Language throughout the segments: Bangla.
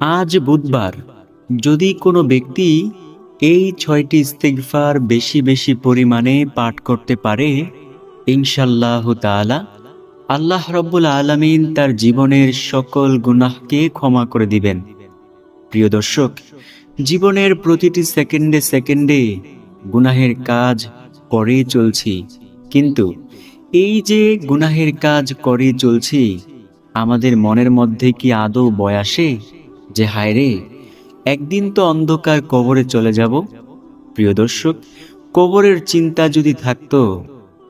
আজ বুধবার, যদি কোনো ব্যক্তি এই ছয়টি ইস্তেগফার বেশি বেশি পরিমাণে পাঠ করতে পারে ইনশাল্লাহ তাআলা আল্লাহ রব্বুল আলামিন তার জীবনের সকল গুনাহকে ক্ষমা করে দিবেন। প্রিয় দর্শক, জীবনের প্রতিটি সেকেন্ডে সেকেন্ডে গুনাহের কাজ করে চলছি, কিন্তু এই যে গুনাহের কাজ করে চলছি, আমাদের মনের মধ্যে কি আদৌ বয় আসে? যে, হায় রে, একদিন তো অন্ধকার কবরে চলে যাব। প্রিয় দর্শক, কবরের চিন্তা যদি থাকতো,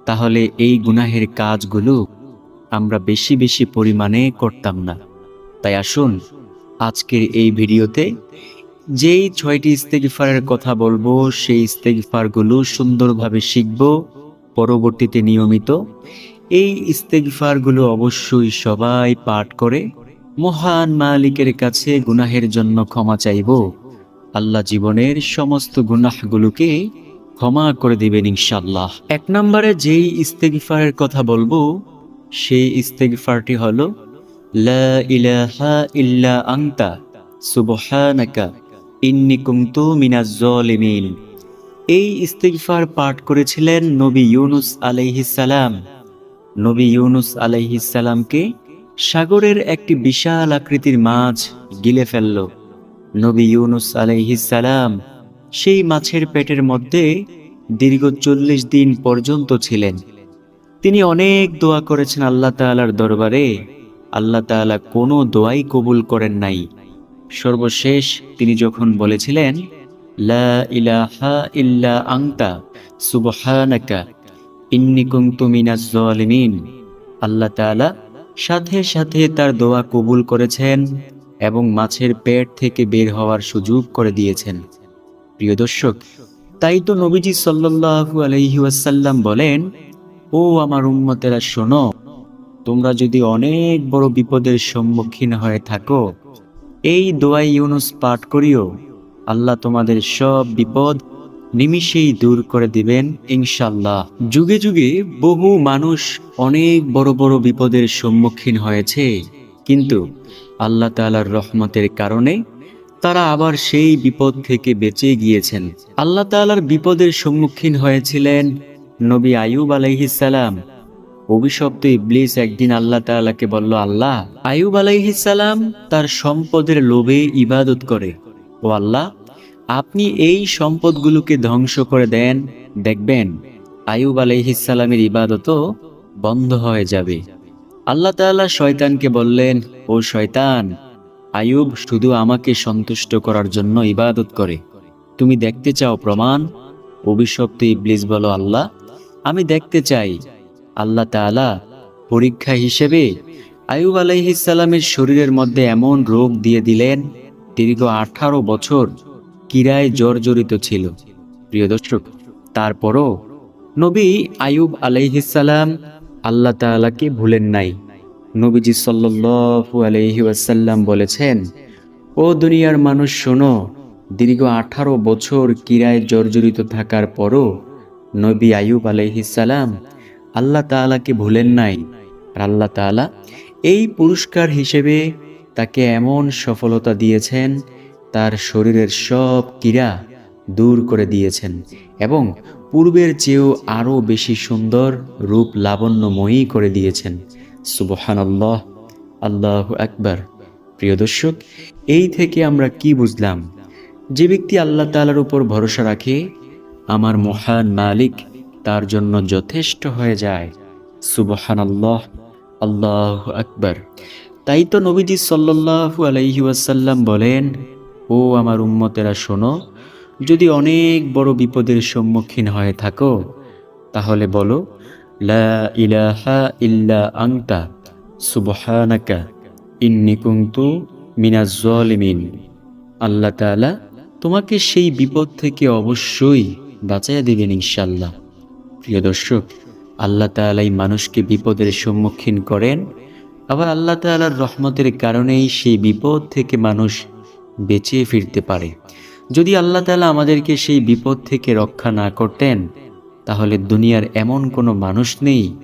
তাহলে এই গুনাহের কাজগুলো আমরা বেশি বেশি পরিমাণে করতাম না। তাই আসুন, আজকের এই ভিডিওতে যেই ছয়টি ইস্তেগফারের কথা বলব, সেই ইস্তেগফারগুলো সুন্দরভাবে শিখব। পরবর্তীতে নিয়মিত এই ইস্তেগফারগুলো অবশ্যই সবাই পাঠ করে মহান মালিকের কাছে গুনাহের জন্য ক্ষমা চাইব। আল্লাহ জীবনের সমস্ত গুনাহগুলোকে ক্ষমা করে দিবেন ইনশাল্লাহ এক নম্বরে যেই ইস্তেগফারের কথা বলব, সেই ইস্তেগফারটি হল ইলাহা ইল্লা আনতা, সুবহানাকা, ইন্নী কুনতু মিনাজ জালিমিন এই ইস্তেগফার পাঠ করেছিলেন নবী ইউনুস আলাইহিস নবী ইউনুস আলাইহিস সালামকে সাগরের একটি বিশাল আকৃতির মাছ গিলে ফেলল। নবী ইউনুস আলাইহিস সালাম সেই মাছের পেটের মধ্যে দীর্ঘ চল্লিশ দিন পর্যন্ত ছিলেন। তিনি অনেক দোয়া করেছেন আল্লাহ তাআলার দরবারে। আল্লাহ তাআলা কোনো দোয়াই কবুল করেন নাই। সর্বশেষ তিনি যখন বলেছিলেন, লা ইলাহা ইল্লা আংতা আল্লাহ তাআলা সাথে সাথে তার দোয়া কবুল করেছেন এবং মাছের পেট থেকে বের হওয়ার সুযোগ করে দিয়েছেন। প্রিয় দর্শক, তাই তো নবীজি সাল্লাল্লাহু আলাইহি ওয়াসাল্লাম বলেন, ও আমার উম্মতেরা, শোনো, তোমরা যদি অনেক বড় বিপদের সম্মুখীন হয়ে থাকো, এই দোয়াই ইউনুস পাঠ করিও। আল্লাহ তোমাদের সব বিপদ নিমিষেই দূর করে দিবেন, ইনশাল্লাহ। যুগে যুগে বহু মানুষ অনেক বড় বড় বিপদের সম্মুখীন হয়েছে। কিন্তু আল্লাহ তাআলার রহমতের কারণে তারা আবার সেই বিপদ থেকে বেঁচে গিয়েছেন। আল্লাহ তাআলার বিপদের সম্মুখীন হয়েছিলেন নবী আয়ুব আলাইহিসালাম অভিশপ্ত ইবলিস একদিন আল্লাহ তাআলাকে বলল, আল্লাহ আয়ুব আলাইহিসালাম তার সম্পদের লোভে ইবাদত করে। ও আল্লাহ আপনি এই সম্পদগুলোকে ধ্বংস করে দেন। দেখবেন আয়ুব আলাইহিসালামের ইবাদতও বন্ধ হয়ে যাবে। আল্লাহ তাআলা শয়তানকে বললেন, ও শয়তান আয়ুব শুধু আমাকে সন্তুষ্ট করার জন্য ইবাদত করে। তুমি দেখতে চাও প্রমাণ? অভিশপ্ত ইবলিস বলো, আল্লাহ, আমি দেখতে চাই। আল্লাহ তাআলা পরীক্ষা হিসেবে আয়ুব আলাইহিসালামের শরীরের মধ্যে এমন রোগ দিয়ে দিলেন, দীর্ঘ আঠারো বছর কিরায় জর্জরিত ছিল। প্রিয় দর্শক, তারপরও নবী আয়ুব আলাইহিসালাম আল্লাহ তাআলাকে ভুলেন নাই। নবীজি সাল্লাল্লাহু আলাইহি ওয়াসাল্লাম বলেছেন, ও দুনিয়ার মানুষ, শোনো, দীর্ঘ আঠারো বছর কিরায় জর্জরিত থাকার পরও নবী আয়ুব আলাইহিসালাম আল্লাহ তাআলাকে ভুলেন নাই। আর আল্লাহ তাআলা এই পুরস্কার হিসেবে তাকে এমন সফলতা দিয়েছেন তার শরীরের সব ক্রীড়া দূর করে দিয়েছেন এবং পূর্বের চেয়েও আরও বেশি সুন্দর, রূপ লাবণ্যময়ী করে দিয়েছেন। সুবহানাল্লাহ। আল্লাহ আকবার। প্রিয় দর্শক, এই থেকে আমরা কি বুঝলাম? যে ব্যক্তি আল্লাহ তাআলার উপর ভরসা রাখে, আমার মহান মালিক তার জন্য যথেষ্ট হয়ে যায়। সুবহানাল্লাহ। আল্লাহ আকবার। তাই তো নবীজি সাল্লাল্লাহু আলাইহি ওয়াসাল্লাম বলেন ও আমার উম্মতেরা শোনো, যদি অনেক বড় বিপদের সম্মুখীন হয়ে থাকো, তাহলে বলো, লা ইলাহা ইল্লা আংতা সুবহানাকা, ইন্নী কুনতু আল্লাহ তাআলা তোমাকে সেই বিপদ থেকে অবশ্যই বাঁচাইয়া দিবেন ইনশাল্লাহ প্রিয় দর্শক, আল্লাহ তাআলাই মানুষকে বিপদের সম্মুখীন করেন, আবার আল্লাহ তাআলার রহমতের কারণেই সেই বিপদ থেকে মানুষ বেঁচে ফিরতে পারে। যদি আল্লাহ তালা আমাদেরকে সেই বিপদ থেকে রক্ষা না করতেন, তাহলে দুনিয়ার এমন কোনো মানুষ নেই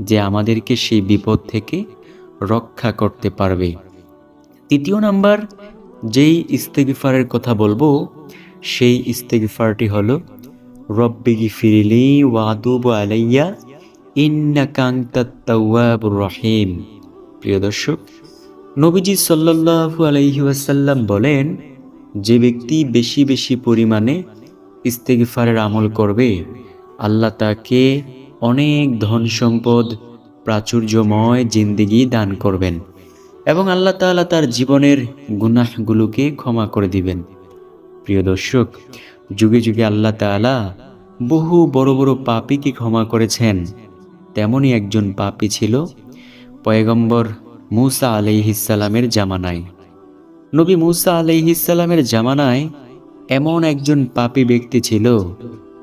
যে আমাদেরকে সেই বিপদ থেকে রক্ষা করতে পারবে। তৃতীয় নাম্বার, যেই ইস্তেগফারের কথা বলব, সেই ইস্তেগফারটি হলো রব্বিগি ফিরিলি ওয়াদুব আলাইয়া ইন্নাকাংতাত্তাওয়াবুর রহিম। প্রিয় দর্শক নবীজি সাল্লাল্লাহু আলাইহি ওয়াসাল্লাম বলেন, যে ব্যক্তি বেশি বেশি পরিমাণে ইস্তেগফারের আমল করবে, আল্লাহ তাকে অনেক ধন সম্পদ প্রাচুর্যময় জিন্দিগি দান করবেন এবং আল্লাহ তাআলা তার জীবনের গুনাহগুলোকে ক্ষমা করে দিবেন। প্রিয় দর্শক, যুগে যুগে আল্লাহ তাআলা বহু বড় বড় পাপীকে ক্ষমা করেছেন। তেমনই একজন পাপী ছিল, পয়গম্বর মুসা আলাইহিসালামের জামানায়। নবী মুসা আলাইহিসালামের জামানায় এমন একজন পাপী ব্যক্তি ছিল,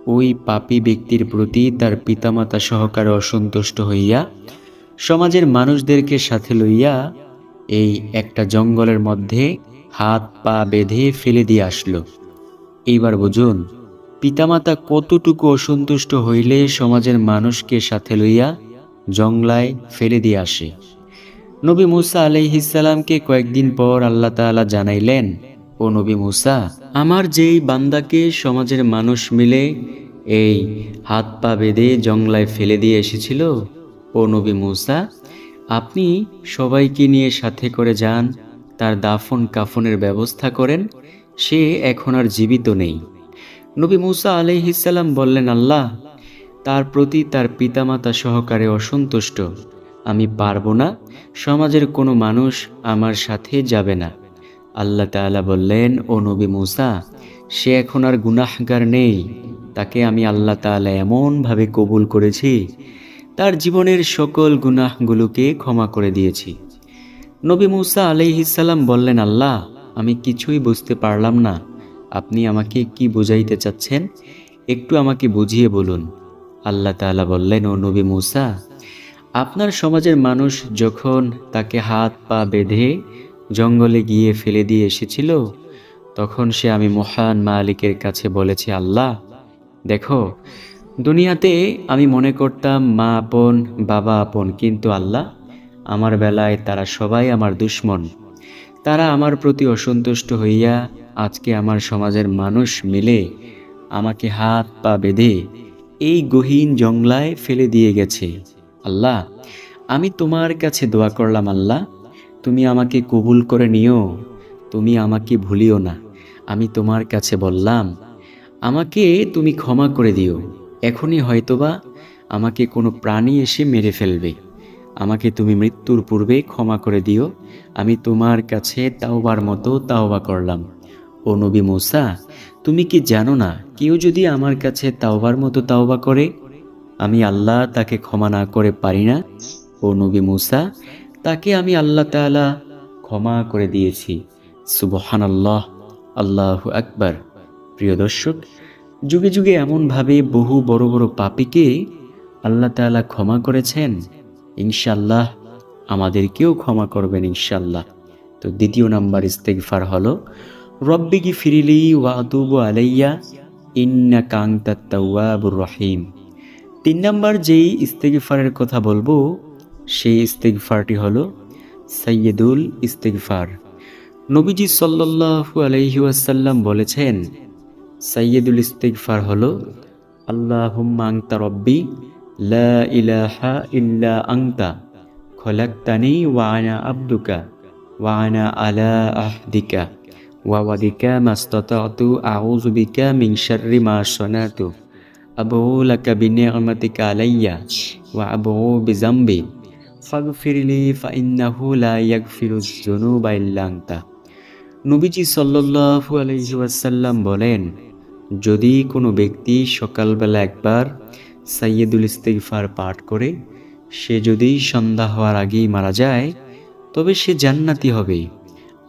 ওই পাপী ব্যক্তির প্রতি তার পিতামাতা সহকারে অসন্তুষ্ট হইয়া সমাজের মানুষদেরকে সাথে লইয়া এই একটা জঙ্গলের মধ্যে হাত পা বেঁধে ফেলে দিয়ে আসলো। এইবার বুঝুন, পিতামাতা কতটুকু অসন্তুষ্ট হইলে সমাজের মানুষকে সাথে লইয়া জংলায় ফেলে দিয়ে আসে। নবী মুসা আলাইহিসালামকে কয়েকদিন পর আল্লাহ তাআলা জানাইলেন, ও নবী মুসা, আমার যেই বান্দাকে সমাজের মানুষ মিলে এই হাত পা বেঁধে জংলায় ফেলে দিয়ে এসেছিল, ও নবী মুসা, আপনি সবাইকে নিয়ে সাথে করে যান, তার দাফন কাফনের ব্যবস্থা করেন, সে এখন আর জীবিত নেই। নবী মুসা আলাইহিসাল্লাম বললেন, আল্লাহ, তার প্রতি তার পিতামাতা সহকারে অসন্তুষ্ট। আমি পারব না, সমাজের কোনো মানুষ আমার সাথে যাবে না। আল্লাহ তাআলা বললেন, ও নবী মুসা, সে এখন আর গুনাহগার নেই। তাকে আমি আল্লাহ তাআলা এমনভাবে কবুল করেছি, তার জীবনের সকল গুনাহগুলোকে ক্ষমা করে দিয়েছি। নবী মুসা আলাইহিসাল্লাম বললেন, আল্লাহ, আমি কিছুই বুঝতে পারলাম না। আপনি আমাকে কি বুঝাইতে চাচ্ছেন? একটু আমাকে বুঝিয়ে বলুন। আল্লাহ তাআলা বললেন, ও নবী মুসা আপনার সমাজের মানুষ যখন তাকে হাত পা বেঁধে জঙ্গলে গিয়ে ফেলে দিয়ে এসেছিল, তখন সে আমি মহান মালিকের কাছে বলেছি, আল্লাহ, দেখো, দুনিয়াতে আমি মনে করতাম মা আপন বাবা আপন, কিন্তু আল্লাহ, আমার বেলায় তারা সবাই আমার দুশ্মন। তারা আমার প্রতি অসন্তুষ্ট হইয়া আজকে আমার সমাজের মানুষ মিলে আমাকে হাত পা বেঁধে এই গহীন জংলায় ফেলে দিয়ে গেছে। আল্লাহ, আমি তোমার কাছে দোয়া করলাম আল্লাহ, তুমি আমাকে কবুল করে নিও, তুমি আমাকে ভুলিও না। আমি তোমার কাছে বললাম, আমাকে তুমি ক্ষমা করে দিও, এখনই হয়তোবা আমাকে কোনো প্রাণী এসে মেরে ফেলবে। আমাকে তুমি মৃত্যুর পূর্বে ক্ষমা করে দিও, আমি তোমার কাছে তাওবার মতো তাওবা করলাম। ও নবী মুসা, তুমি কি জানো না, কেউ যদি আমার কাছে তাওবার মতো তাওবা করে? আমি আল্লাহ তাকে ক্ষমা না করে পারি না। ও নবী মুসা, তাকে আমি আল্লাহ তাআলা ক্ষমা করে দিয়েছি। সুবহান আল্লাহ আল্লাহ আকবার। প্রিয় দর্শক, যুগে যুগে এমনভাবে বহু বড় বড় পাপীকে আল্লাহ তাআলা ক্ষমা করেছেন। ইনশাল্লাহ আমাদেরকেও ক্ষমা করবেন ইনশাল্লাহ তো দ্বিতীয় নাম্বার ইস্তেকফার হলো রব্বিগি ফিরিলি ওয়াতুবু আলাইয়া ইন্না কাংতাত্তাওয়াবুর রহিম। তিন নম্বর যেই ইস্তেগফারের কথা বলব, সেই ইস্তেগফারটি হলো সৈয়দুল ইস্তেগফার। নবীজি সাল্লাল্লাহু আলাইহি ওয়াসাল্লাম বলেছেন সৈয়দুল ইস্তেগফার হল, আল্লাহুম্মা আনতা রব্বি, লা ইলাহা ইল্লা আনতা, খলাকতানি ওয়া আনা আবদুকা, ওয়া আনা আলা আহদিকা, ওয়া ওয়াদিকা মাস্তাতাতু, আউযু বিকা মিন শাররি মা সানাতু আবউ লাকা বিনি'মাতিকা আলাইয়া ওয়া আবউ বিজামবি ফাগফিরলি ফাইন্নাহু লা ইয়াগফিরুজ যুনুবা ইল্লা আনতা নবীজি সাল্লাল্লাহু আলাইহি ওয়াসাল্লাম বলেন, যদি কোনো ব্যক্তি সকালবেলা একবার সাইয়্যিদুল ইস্তিগফার পাঠ করে, সে যদি সন্ধ্যা হওয়ার আগেই মারা যায়, তবে সে জান্নাতি হবে।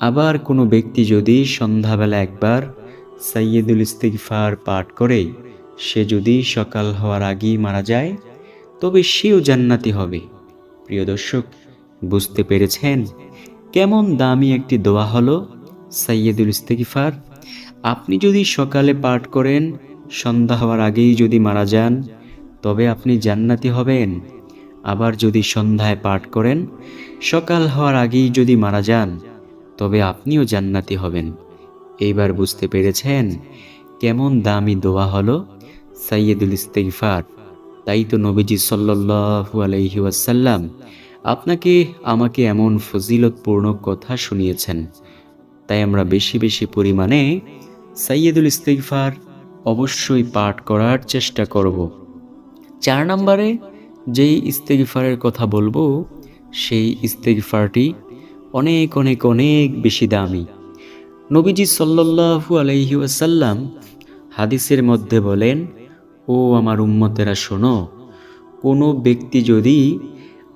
আবার কোনো ব্যক্তি যদি সন্ধ্যাবেলা একবার সাইয়্যিদুল ইস্তিগফার পাঠ করে সে যদি সকাল হওয়ার আগেই মারা যায়, তবে সেও জান্নাতি হবে। প্রিয় দর্শক, বুঝতে পেরেছেন কেমন দামি একটি দোয়া হলো সাইয়্যিদুল ইস্তিগফার? আপনি যদি সকালে পাঠ করেন, সন্ধ্যা হওয়ার আগেই যদি মারা যান, তবে আপনি জান্নাতি হবেন। আবার যদি সন্ধ্যায় পাঠ করেন, সকাল হওয়ার আগেই যদি মারা যান, তবে আপনিও জান্নাতি হবেন। এইবার বুঝতে পেরেছেন কেমন দামি দোয়া হলো সাইয়েদুল ইস্তেগফার। তাই তো নবীজি আলাইহি ওয়াসাল্লাম আপনাকে, আমাকে এমন ফজিলতপূর্ণ কথা শুনিয়েছেন। তাই আমরা বেশি বেশি পরিমাণে সাইয়েদুল ইস্তেগফার অবশ্যই পাঠ করার চেষ্টা করব। চার নম্বরে যেই ইস্তেগফারের কথা বলব, সেই ইস্তেগফারটি অনেক অনেক অনেক বেশি দামি। নবীজি সাল্লাল্লাহু আলাইহি ওয়াসাল্লাম হাদিসের মধ্যে বলেন ও আমার উম্মতেরা শোনো, কোনো ব্যক্তি যদি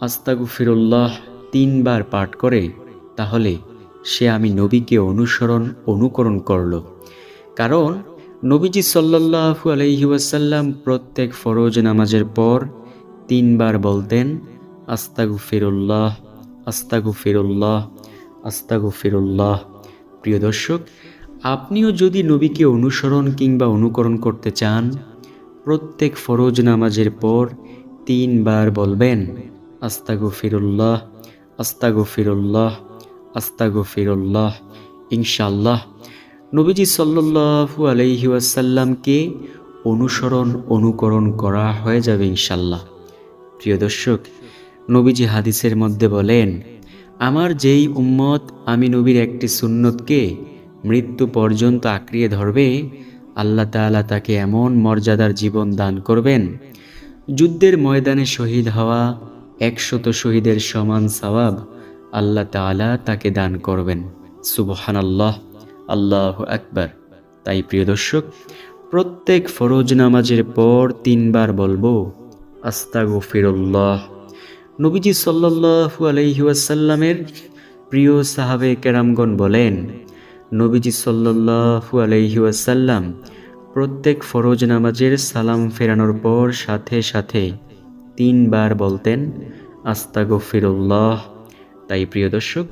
আস্তাগফিরুল্লাহ তিনবার পাঠ করে, তাহলে সে আমি নবীকে অনুসরণ, অনুকরণ করল। কারণ নবীজি সাল্লাল্লাহু আলাইহি ওয়াসাল্লাম প্রত্যেক ফরজ নামাজের পর তিনবার বলতেন, আস্তাগফিরুল্লাহ আস্তাগফিরুল্লাহ আস্তাগফিরুল্লাহ। প্রিয় দর্শক, আপনিও যদি নবীকে অনুসরণ কিংবা অনুকরণ করতে চান প্রত্যেক ফরজ নামাজের পর তিনবার বলবেন, আস্তাগফিরুল্লাহ আস্তাগফিরুল্লাহ আস্তাগফিরুল্লাহ। ইনশাল্লাহ নবীজি সাল্লাল্লাহু আলাইহি ওয়াসাল্লামকে অনুসরণ, অনুকরণ করা হয়ে যাবে ইনশাল্লাহ প্রিয় দর্শক, নবীজি হাদিসের মধ্যে বলেন, আমার যেই উম্মত আমি নবীর একটি সুন্নতকে মৃত্যু পর্যন্ত আঁকড়িয়ে ধরবে আল্লাহ তাআলা তাকে এমন মর্যাদার জীবন দান করবেন, যুদ্ধের ময়দানে শহীদ হওয়া একশত শহীদের সমান সওয়াব আল্লাহ তাআলা তাকে দান করবেন। সুবহান আল্লাহ আল্লাহ আকবার। তাই প্রিয় দর্শক, প্রত্যেক ফরজ নামাজের পর তিনবার বলব, আস্তাগফিরুল্লাহ। নবীজি সাল্লাল্লাহু আলাইহি ওয়াসাল্লামের প্রিয় সাহাবে কেরামগণ বলেন নবীজি আলাইহি ওয়াসাল্লাম প্রত্যেক ফরজ নামাজের সালাম ফেরানোর পর সাথে সাথে তিনবার বলতেন, আস্তাগফিরুল্লাহ। তাই প্রিয় দর্শক,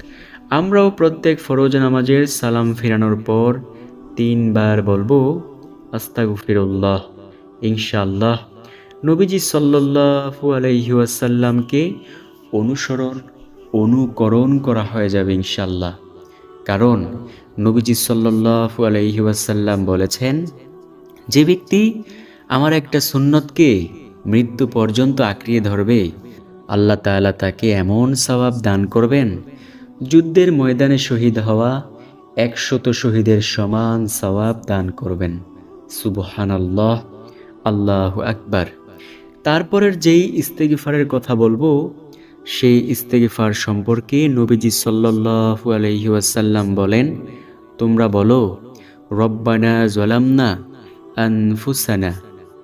আমরাও প্রত্যেক ফরজ নামাজের সালাম ফেরানোর পর তিনবার বলব, আস্তাগফিরুল্লাহ। ইনশাল্লাহ নবীজি সাল্লাল্লাহু আলাইহি ওয়াসাল্লামকে অনুসরণ, অনুকরণ করা হয়ে যাবে ইনশাল্লাহ কারণ নবীজি সাল্লাল্লাহু আলাইহি ওয়াসাল্লাম বলেছেন, যে ব্যক্তি আমার একটা সুন্নতকে মৃত্যু পর্যন্ত আঁকড়িয়ে ধরবে, আল্লাহ তাআলা তাকে এমন সওয়াব দান করবেন, যুদ্ধের ময়দানে শহীদ হওয়া একশত শহীদের সমান সওয়াব দান করবেন। সুবহান আল্লাহ আল্লাহ আকবার। তারপরের যেই ইস্তেগিফারের কথা বলব সেই ইস্তেগিফার সম্পর্কে নবীজি সাল্লাল্লাহু আলাইহি ওয়াসাল্লাম বলেন, তোমরা বলো, রব্বানা জলামনা আনফুসানা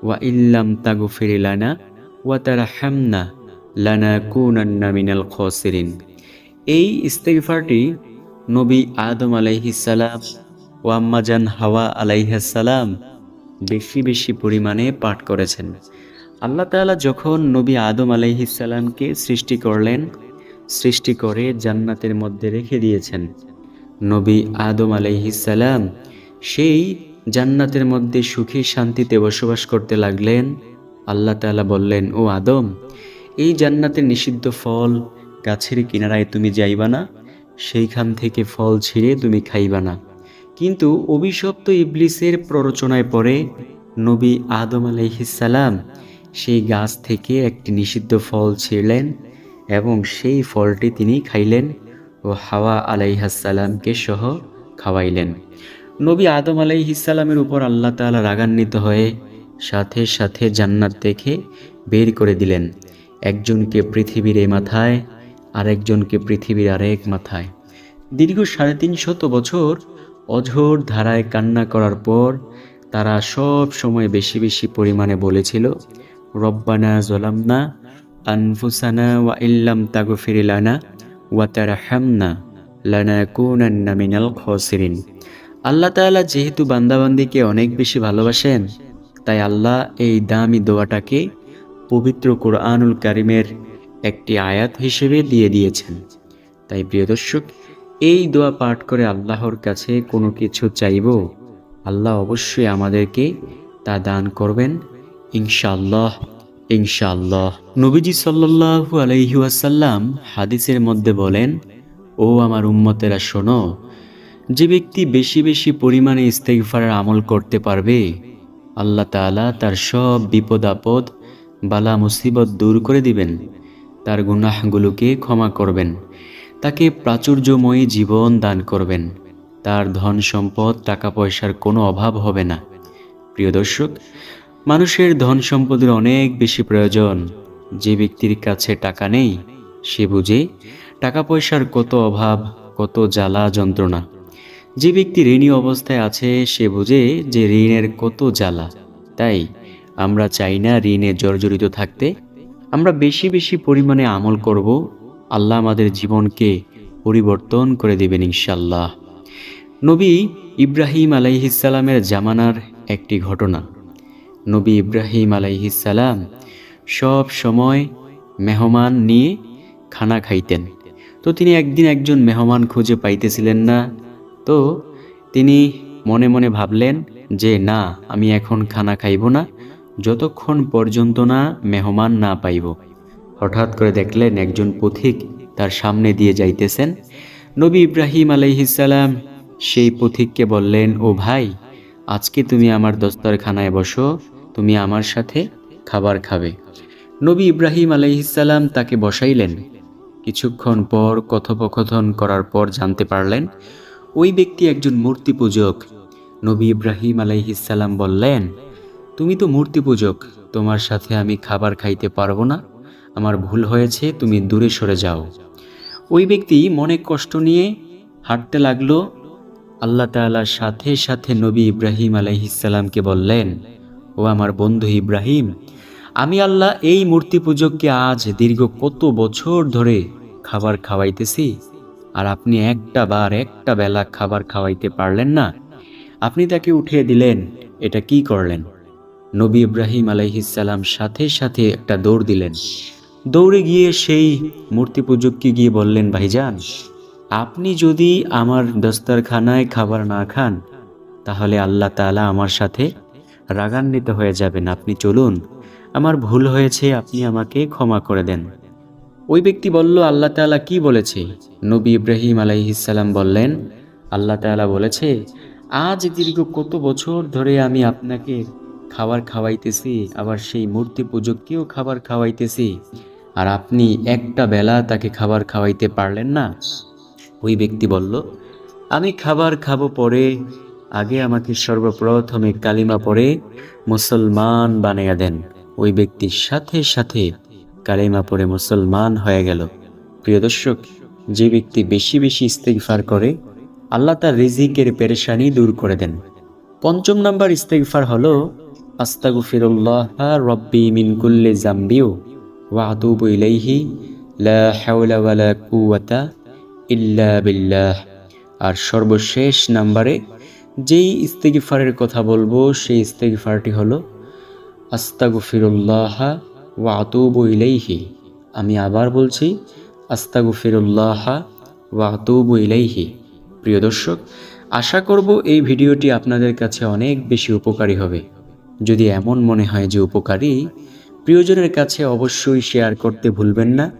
ওয়া ইল্লাম তাগফির লানা ওয়া তারহামনা লানাকুনান্না মিনাল খাসিরিন। এই ইস্তেগফারটি নবী আদম আলাইহিসালাম ও আম্মাজান হাওয়া আলাইহাসালাম বেশি বেশি পরিমাণে পাঠ করেছেন। আল্লাহ তাআলা যখন নবী আদম আলাইহিসালামকে সৃষ্টি করলেন, সৃষ্টি করে জান্নাতের মধ্যে রেখে দিয়েছেন। নবী আদম আলাইহিসালাম সেই জান্নাতের মধ্যে সুখী শান্তিতে বসবাস করতে লাগলেন। আল্লাহ তাআলা বললেন, ও আদম, এই জান্নাতের নিষিদ্ধ ফল গাছের কিনারায় তুমি যাইবা না, সেইখান থেকে ফল ছিঁড়ে তুমি খাইবা না। কিন্তু অভিশপ্ত ইবলিসের প্ররোচনায় পড়ে নবী আদম আলাইহিসালাম সেই গাছ থেকে একটি নিষিদ্ধ ফল ছিঁড়লেন এবং সেই ফলটি তিনি খাইলেন ও হাওয়া আলাইহাসালামকে সহ খাওয়াইলেন। নবী আদম আলাইহিসালামের উপর আল্লাহ তাআলা রাগান্বিত হয়ে সাথে সাথে জান্নাত দেখে বের করে দিলেন। একজনকে পৃথিবীর এই মাথায়, আরেকজনকে পৃথিবীর আরেক মাথায়। দীর্ঘ সাড়ে তিনশত বছর অঝোর ধারায় কান্না করার পর তারা সব সময় বেশি বেশি পরিমাণে বলেছিল রব্বানা জলামনা আনফুসানা ওয়া ইল্লাম তাগফির লানা ওয়া তারহামনা লানাকুনান্না মিনাল খাসিরিন। আল্লাহ তাআলা যেহেতু বান্দাবান্দিকে অনেক বেশি ভালোবাসেন, তাই আল্লাহ এই দামি দোয়াটাকে পবিত্র কোরআনুল কারিমের একটি আয়াত হিসেবে দিয়ে দিয়েছেন। তাই প্রিয় দর্শক, এই দোয়া পাঠ করে আল্লাহর কাছে কোনো কিছু চাইব, আল্লাহ অবশ্যই আমাদেরকে তা দান করবেন। ইনশাআল্লাহ ইনশাল্লাহ নবীজি সাল্লাল্লাহু আলাইহি ওয়াসাল্লাম হাদিসের মধ্যে বলেন, ও আমার উম্মতেরা, শোনো, যে ব্যক্তি বেশি বেশি পরিমাণে ইস্তেগফারের আমল করতে পারবে, আল্লাহ তাআলা তার সব বিপদ আপদ, বালা মুসিবত দূর করে দিবেন, তার গুনাহগুলোকে ক্ষমা করবেন, তাকে প্রাচুর্যময়ী জীবন দান করবেন, তার ধন সম্পদ, টাকা পয়সার কোনো অভাব হবে না। প্রিয় দর্শক মানুষের ধন সম্পদের অনেক বেশি প্রয়োজন। যে ব্যক্তির কাছে টাকা নেই, সে বুঝে টাকা পয়সার কত অভাব, কত জ্বালা যন্ত্রণা। যে ব্যক্তি ঋণী অবস্থায় আছে, সে বুঝে যে ঋণের কত জ্বালা। তাই আমরা চাই না ঋণে জর্জরিত থাকতে। আমরা বেশি বেশি পরিমাণে আমল করব। আল্লাহ আমাদের জীবনকে পরিবর্তন করে দেবেন ইনশাল্লাহ নবী ইব্রাহিম আলাইহিসালামের জামানার একটি ঘটনা। নবী ইব্রাহিম আলাইহিসালাম সব সময় মেহমান নিয়ে খানা খাইতেন। তো তিনি একদিন একজন মেহমান খুঁজে পাইতেছিলেন না। তো তিনি মনে মনে ভাবলেন যে, না, আমি এখন খানা খাইব না। যতক্ষণ পর্যন্ত না মেহমান না পাইব। হঠাৎ করে দেখলেন একজন পথিক তার সামনে দিয়ে যাইতেছেন। নবী ইব্রাহিম আলাইহিসাল্লাম সেই পথিককে বললেন, ও ভাই, আজকে তুমি আমার দস্তরখানায় বসো। তুমি আমার সাথে খাবার খাবে। নবী ইব্রাহিম আলাইহিসাল্লাম তাকে বসাইলেন। কিছুক্ষণ পর কথোপকথন করার পর জানতে পারলেন, ওই ব্যক্তি একজন মূর্তি পূজক। নবী ইব্রাহিম আলাইহিসাল্লাম বললেন, তুমি তো মূর্তি পূজক, তোমার সাথে আমি খাবার খাইতে পারব না। আমার ভুল হয়েছে, তুমি দূরে সরে যাও। ওই ব্যক্তি মনে কষ্ট নিয়ে হাঁটতে লাগল। আল্লাহ তাআলার সাথে সাথে নবী ইব্রাহিম আলাইহিসাল্লামকে বললেন ও আমার বন্ধু ইব্রাহিম, আমি আল্লাহ এই মূর্তি পূজককে আজ দীর্ঘ কত বছর ধরে খাবার খাওয়াইতেছি, আর আপনি একটা বার একটা বেলা খাবার খাওয়াইতে পারলেন না। আপনি তাকে উঠিয়ে দিলেন, এটা কি করলেন? নবী ইব্রাহিম আলাইহিসাল্লাম সাথে সাথে একটা দৌড় দিলেন। দৌড়ে গিয়ে সেই মূর্তি পূজককে গিয়ে বললেন, ভাইজান, আপনি যদি আমার দস্তারখানায় খাবার না খান, তাহলে আল্লাহ তাআলা আমার সাথে রাগান্বিত হয়ে যাবেন। আপনি চলুন, আমার ভুল হয়েছে, আপনি আমাকে ক্ষমা করে দেন। ওই ব্যক্তি বলল, আল্লাহ তাআলা কি বলেছে? নবী ইব্রাহিম আলাইহিসাল্লাম বললেন, আল্লাহ তাআলা বলেছে, আজ দীর্ঘ কত বছর ধরে আমি আপনাকে খাবার খাওয়াইতেছি, আবার সেই মূর্তি পূজককেও খাবার খাওয়াইতেছি, আর আপনি একটা বেলা তাকে খাবার খাওয়াইতে পারলেন না? ওই ব্যক্তি বলল, আমি খাবার খাব পরে আগে আমাকে সর্বপ্রথমে কালিমা পড়ে মুসলমান বানিয়ে দেন। ওই ব্যক্তির সাথে সাথে কালিমা পড়ে মুসলমান হয়ে গেল। প্রিয় দর্শক, যে ব্যক্তি বেশি বেশি ইস্তেগফার করে, আল্লাহ তার রিজিকের পেরেশানি দূর করে দেন। পঞ্চম নাম্বার ইস্তেগফার হলো, আস্তাগফিরুল্লাহ রব্বি মিন কুল্লি জাম্বিউ ওয়া আতুবু ইলাইহি, লা ইল্লা বিল্লাহ। আর সর্বশেষ নাম্বারে যেই ইস্তেগফারের কথা বলব, সেই ইস্তেগফারটি হলো, আস্তাগফিরুল্লাহ ওয়া আতুবু ইলাইহি। আমি আবার বলছি, আস্তাগফিরুল্লাহ ওয়া আতুবু ইলাইহি। প্রিয় দর্শক, আশা করব এই ভিডিওটি আপনাদের কাছে অনেক বেশি উপকারী হবে। যদি এমন মনে হয় যে উপকারী, প্রিয়জনের কাছে অবশ্যই শেয়ার করতে ভুলবেন না।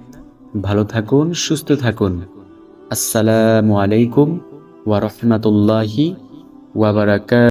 ভালো থাকুন, সুস্থ থাকুন। আসসালামু আলাইকুম ওয়া রাহমাতুল্লাহি ওয়া বারাকাতুহু